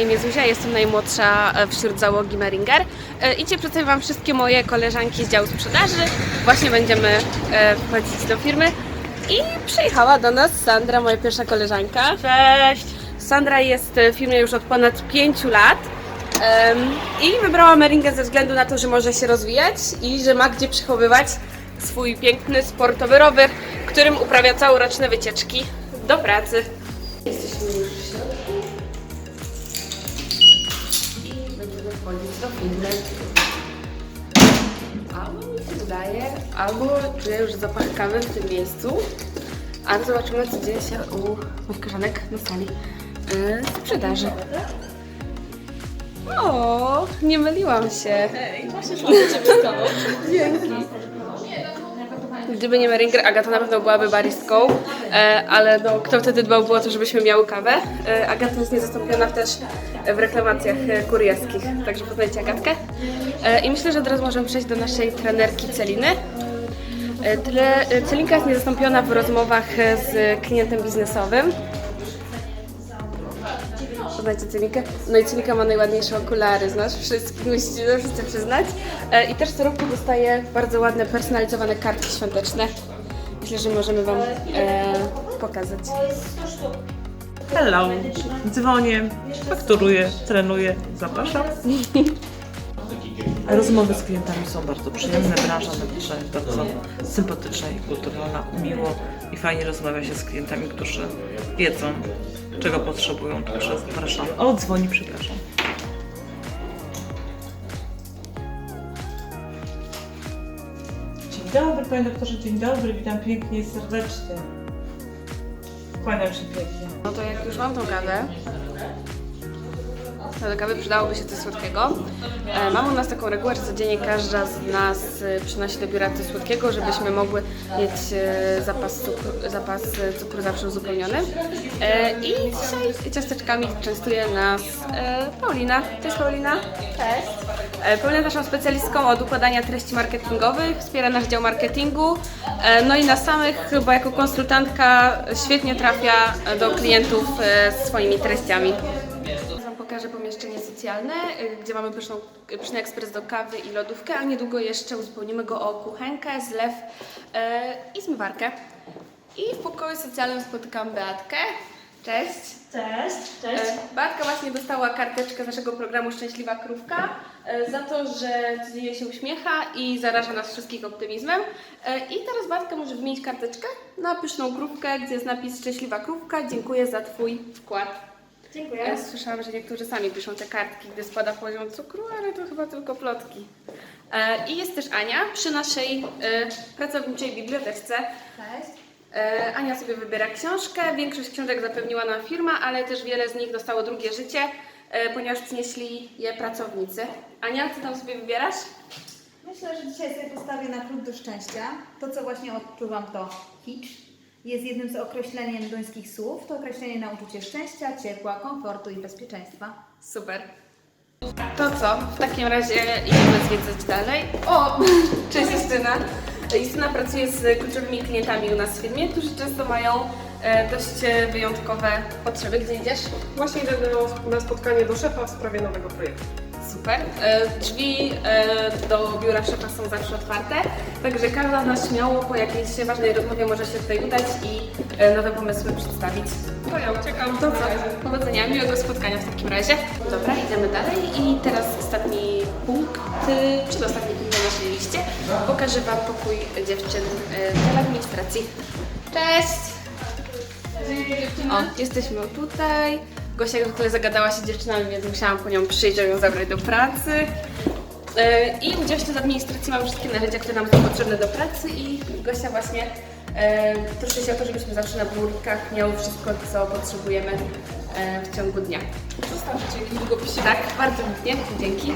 Na imię Zuzia, jestem najmłodsza e, wśród załogi Meringer E, i Cię przedstawię Wam wszystkie moje koleżanki z działu sprzedaży. Właśnie będziemy e, wchodzić do firmy i przyjechała do nas Sandra, moja pierwsza koleżanka. Cześć! Sandra jest w firmie już od ponad 5 lat i wybrała Meringę ze względu na to, że może się rozwijać i że ma gdzie przechowywać swój piękny sportowy rower, którym uprawia całoroczne wycieczki do pracy. Jesteśmy już w środku wchodzić do firmy. Albo mi się wydaje, albo czuję już zapach kawy w tym miejscu, ale zobaczymy, co dzieje się u moich koleżanek na sali yy, sprzedaży. O, nie myliłam się. Właśnie szłam do Ciebie. Dzięki. Gdyby nie Meringer, Agata na pewno byłaby baristką, e, ale no, kto wtedy dbałby o to, żebyśmy miały kawę. E, Agata jest niezastąpiona też w reklamacjach e, kurierskich, także poznajcie Agatkę. I myślę, że od razu możemy przejść do naszej trenerki Celiny. Celinka jest niezastąpiona w rozmowach z klientem biznesowym. Poznajcie Celinkę. No i Celinka ma najładniejsze okulary z nas wszystkich, musicie to wszyscy przyznać. E, I też co roku dostaje bardzo ładne, personalizowane kartki świąteczne. Myślę, że możemy Wam e, pokazać. Hello! Dzwonię, fakturuję, trenuję, zapraszam. Rozmowy z klientami są bardzo przyjemne, branża medyczna jest bardzo sympatyczna i kulturalna, miło i fajnie rozmawia się z klientami, którzy wiedzą, czego potrzebują, także zapraszam. O, dzwoni, przepraszam. Dzień dobry, panie doktorze, dzień dobry, witam pięknie i serdecznie. Kłaniam się pięknie. No to jak już mam tą kawę, to do kawy przydałoby się coś słodkiego. E, Mamy u nas taką regułę, że codziennie każda z nas e, przynosi do biura coś słodkiego, żebyśmy mogły mieć e, zapas cukru, zapas e, cukru zawsze uzupełniony. E, I dzisiaj ciasteczkami częstuje nas e, Paulina. Cześć Paulina. Cześć. Paulina jest naszą specjalistką od układania treści marketingowych, wspiera nasz dział marketingu. E, No i na samych chyba jako konsultantka świetnie trafia do klientów e, z swoimi treściami. Pokażę pomieszczenie socjalne, y, gdzie mamy pyszną, pyszny ekspres do kawy i lodówkę, a niedługo jeszcze uzupełnimy go o kuchenkę, zlew e, i zmywarkę. I w pokoju socjalnym spotykam Beatkę. Cześć. Cześć, cześć. E, Beatka właśnie dostała karteczkę z naszego programu Szczęśliwa Krówka e, za to, że codziennie się uśmiecha i zaraża nas wszystkich optymizmem. E, I teraz Beatka może wymienić karteczkę na pyszną krówkę, gdzie jest napis Szczęśliwa Krówka. Dziękuję za Twój wkład. Dziękuję. Ja słyszałam, że niektórzy sami piszą te kartki, gdy spada poziom cukru, ale to chyba tylko plotki. E, I jest też Ania przy naszej e, pracowniczej biblioteczce. Cześć. E, Ania sobie wybiera książkę. Większość książek zapewniła nam firma, ale też wiele z nich dostało drugie życie, ponieważ przynieśli je pracownicy. Ania, co tam sobie wybierasz? Myślę, że dzisiaj sobie postawię na klucz do szczęścia. To, co właśnie odczuwam, to hitch. Jest jednym z określeniem duńskich słów. To określenie na uczucie szczęścia, ciepła, komfortu i bezpieczeństwa. Super. To co? W takim razie idziemy zwiedzać dalej. O! Cześć Justyna. Justyna pracuje z kluczowymi klientami u nas w firmie, którzy często mają e, dość e, wyjątkowe potrzeby. Gdzie idziesz? Właśnie idę do, na spotkanie do szefa w sprawie nowego projektu. Super. E, Drzwi e, do biura szefa są zawsze otwarte, także każda z nas śmiało po jakiejś ważnej rozmowie może się tutaj udać i e, nowe pomysły przedstawić. To ja uciekam. To co? Powodzenia, miłego spotkania w takim razie. Dobra, idziemy dalej i teraz ostatni punkt, y, przedostatni punkt na naszej liście. Pokażę Wam pokój dziewczyn y, w administracji. Cześć! O, jesteśmy tutaj. Gosia jak zwykle zagadała się dziewczynami, więc musiałam po nią przyjść, żeby ją zabrać do pracy. Y, I u dziewczyn z administracji mamy wszystkie narzędzia, które nam są potrzebne do pracy i Gosia właśnie e, troszczy się o to, żebyśmy zawsze na biurkach miały wszystko, co potrzebujemy e, w ciągu dnia. Zostawię Ci jakiś długopisik. Tak, bardzo chętnie, dzięki.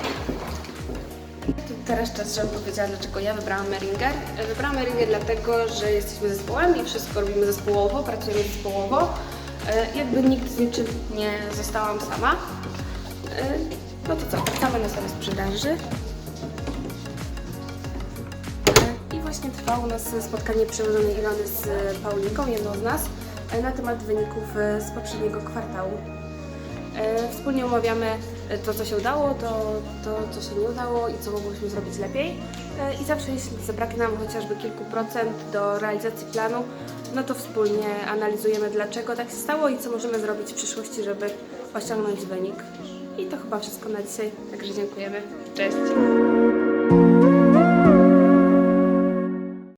Teraz czas, żebym powiedziała, dlaczego ja wybrałam Meringer. E, Wybrałam Meringer dlatego, że jesteśmy zespołem i wszystko robimy zespołowo, pracujemy zespołowo. E, Jakby nigdy z niczym nie zostałam sama. E, No to co, wracamy na salę sprzedaży. E, I właśnie trwa u nas spotkanie przełożonej Ilony z Paulinką, jedną z nas, na temat wyników z poprzedniego kwartału. Wspólnie omawiamy to, co się udało, to, to, co się nie udało i co mogłyśmy zrobić lepiej. E, I zawsze, jeśli zabraknie nam chociażby kilku procent do realizacji planu, no to wspólnie analizujemy, dlaczego tak się stało i co możemy zrobić w przyszłości, żeby osiągnąć wynik. I to chyba wszystko na dzisiaj, także dziękujemy. Cześć!